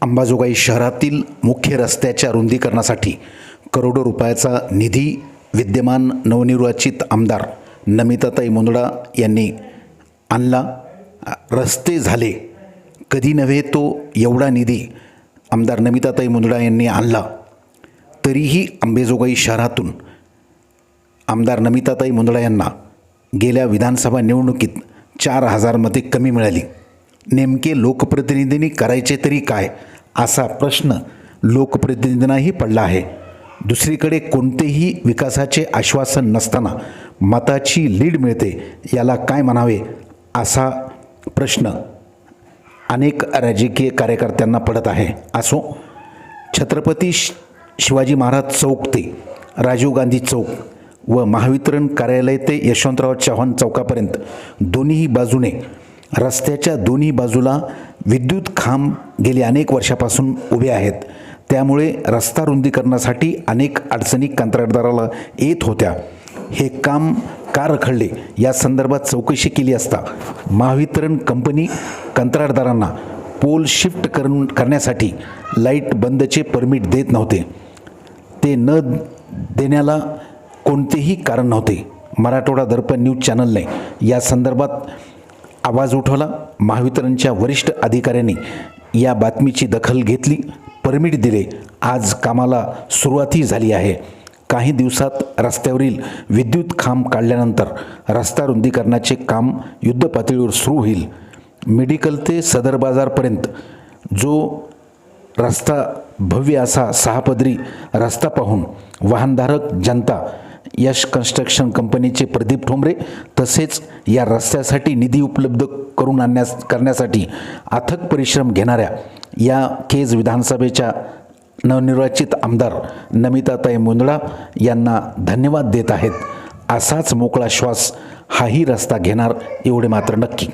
अंबाजोगाई शहरातील मुख्य रस्त्याच्या रुंदीकरणासाठी करोडो रुपयाचा निधी विद्यमान नवनिर्वाचित आमदार नमिताताई मुंदडा यांनी आणला. रस्ते झाले. कधी नव्हे तो एवढा निधी आमदार नमिताताई मुंदडा यांनी आणला. तरीही अंबेजोगाई शहरातून आमदार नमिताताई मुंदडा यांना गेल्या विधानसभा निवडणुकीत चार हजार मते कमी मिळाली. नेमके लोकप्रतिनिधींनी करायचे तरी काय असा प्रश्न लोकप्रतिनिधींनाही पडला आहे. दुसरीकडे कोणतेही विकासाचे आश्वासन नसताना मताची लीड मिळते याला काय म्हणावे असा प्रश्न अनेक राजकीय कार्यकर्त्यांना पडत आहे. असो छत्रपती शिवाजी महाराज चौक ते राजीव गांधी चौक व महावितरण कार्यालय ते यशवंतराव चव्हाण चौकापर्यंत दोन्ही बाजूने रस्त्याच्या दोन्ही बाजूला विद्युत खांब गेली अनेक वर्षापासून उभे आहेत. त्यामुळे रस्ता रुंदीकरणासाठी अनेक अडचणी कंत्राटदाराला येत होत्या. हे काम का रखडले? या संदर्भात चौकशी केली असता महावितरण कंपनी कंत्राटदारांना पोल शिफ्ट करून करण्यासाठी लाइट बंदचे परमिट देत नव्हते. ते न देण्याला कोणतेही कारण नव्हते. मराठवाडा दर्पण न्यूज चॅनलने या संदर्भात आवाज उठवला. महावितरणच्या वरिष्ठ अधिकाऱ्यांनी या बातमीची दखल घेतली. परमिट दिले. आज कामाला सुरुवातही झाली आहे. काही दिवसात रस्त्यावरील विद्युत खांब काढल्यानंतर रस्ता रुंदीकरणाचे काम युद्धपातळीवर सुरू होईल. मेडिकल ते सदर बाजारपर्यंत. जो रस्ता भव्य असा सहापदरी रस्ता पाहून वाहनधारक जनता यश कन्स्ट्रक्शन कंपनीचे प्रदीप ठोंबरे तसेच या रस्त्यासाठी निधी उपलब्ध करून आणण्यास करण्यासाठी अथक परिश्रम घेणाऱ्या या केज विधानसभेच्या नवनिर्वाचित आमदार नमिताताई मुंदळा यांना धन्यवाद देत आहेत. असाच मोकळा श्वास हाही रस्ता घेणार एवढे मात्र नक्की.